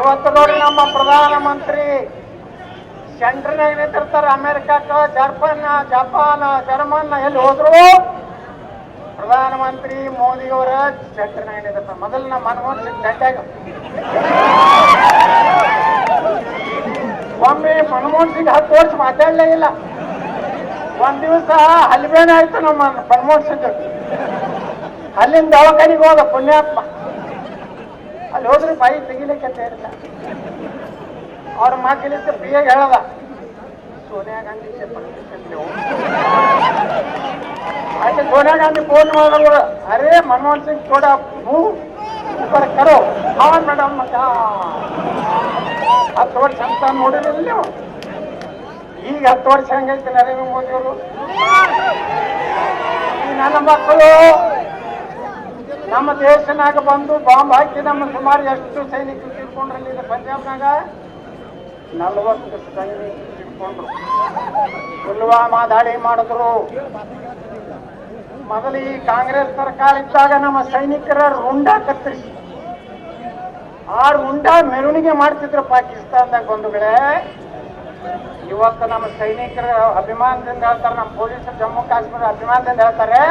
ಇವತ್ತು ನೋಡಿ ನಮ್ಮ ಪ್ರಧಾನಮಂತ್ರಿ ಸೆಂಟ್ರ್ನಾಗ ನಿಂತಿರ್ತಾರೆ ಅಮೆರಿಕಕ್ಕ ಜರ್ಪನ್ ಜಪಾನ್ ಜರ್ಮನ್ ಎಲ್ಲಿ ಹೋದ್ರು? ಪ್ರಧಾನಮಂತ್ರಿ ಮೋದಿ ಅವರ ಸೆಂಟ್ರ್ನಾಗ ನಿಂತಿರ್ತಾರೆ ಮೊದಲು ನಮ್ಮ ಮನಮೋಹನ್ ಸಿಂಗ್ ಒಮ್ಮೆ ಮನಮೋಹನ್ ಸಿಂಗ್ ಹತ್ತು ವರ್ಷ ಮಾತಾಡಲೇ ಇಲ್ಲ. ಒಂದ್ ದಿವಸ ಹಲ್ಬೇನೆ ಆಯ್ತು ನಮ್ಮ ಮನಮೋಹನ್ ಸಿಂಗ್. ಅಲ್ಲಿಂದ ದವಾಖಾನಿಗೆ ಹೋದ ಪುಣ್ಯಾತ್ಮ. ಬಾಯಿ ತೆಗಿಲಿಕ್ಕೆ ತಯಾರಿಲ್ಲ ಅವ್ರ ಮಾತಿಲಿದ್ದ ಪ್ರಿಯಾಗ ಹೇಳದ. ಸೋನಿಯಾ ಗಾಂಧಿ ಆಯ್ತು, ಸೋನಿಯಾ ಗಾಂಧಿ ಫೋನ್ ಮಾಡೋದು ಅರೇ ಮನಮೋಹನ್ ಸಿಂಗ್ ಕೂಡ ಹೂ ಕರೋ. ಅವನ್ ಮೇಡಮ್ ಮಗ ಹತ್ತು ವರ್ಷ ಅಂತ ನೋಡಿರಲಿಲ್ಲ ಈಗ ಹತ್ತು ವರ್ಷ ಹಂಗೈತೆ ನರೇಂದ್ರ ಮೋದಿಯವರು? ನನ್ನ ಮಕ್ಕಳು ನಮ್ಮ ದೇಶನಾಗ ಬಂದು ಬಾಂಬ್ ಹಾಕಿ ನಮ್ಮ ಸುಮಾರು ಎಷ್ಟು ಸೈನಿಕರು ತಿಳ್ಕೊಂಡ್ರಲ್ಲಿ ಪಂಜಾಬ್ನಾಗ? ನಲವತ್ತು ಸೈನಿಕರು ತಿಳ್ಕೊಂಡ್ರು ಪುಲ್ವಾಮಾ ದಾಳಿ ಮಾಡಿದ್ರು. ಮೊದಲು ಈ ಕಾಂಗ್ರೆಸ್ ಸರ್ಕಾರ ಇದ್ದಾಗ ನಮ್ಮ ಸೈನಿಕರ ರುಂಡ ಕತ್ತರಿಸಿ ಆ ರುಂಡ ಮೆರವಣಿಗೆ ಮಾಡ್ತಿದ್ರು ಪಾಕಿಸ್ತಾನದಾಗ ಬಂಧುಗಳೇ. ಇವತ್ತು ನಮ್ಮ ಸೈನಿಕರ ಅಭಿಮಾನದಿಂದ ಹೇಳ್ತಾರೆ, ನಮ್ಮ ಪೊಲೀಸರು ಜಮ್ಮು ಕಾಶ್ಮೀರ ಅಭಿಮಾನದಿಂದ ಹೇಳ್ತಾರೆ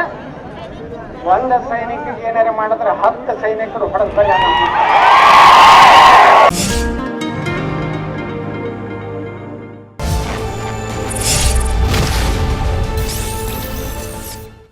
ಒಂದು ಸೈನಿಕರಿಗೆ ಏನಾರ ಮಾಡಿದ್ರೆ ಹತ್ತು ಸೈನಿಕರು ಹೊಡೆದ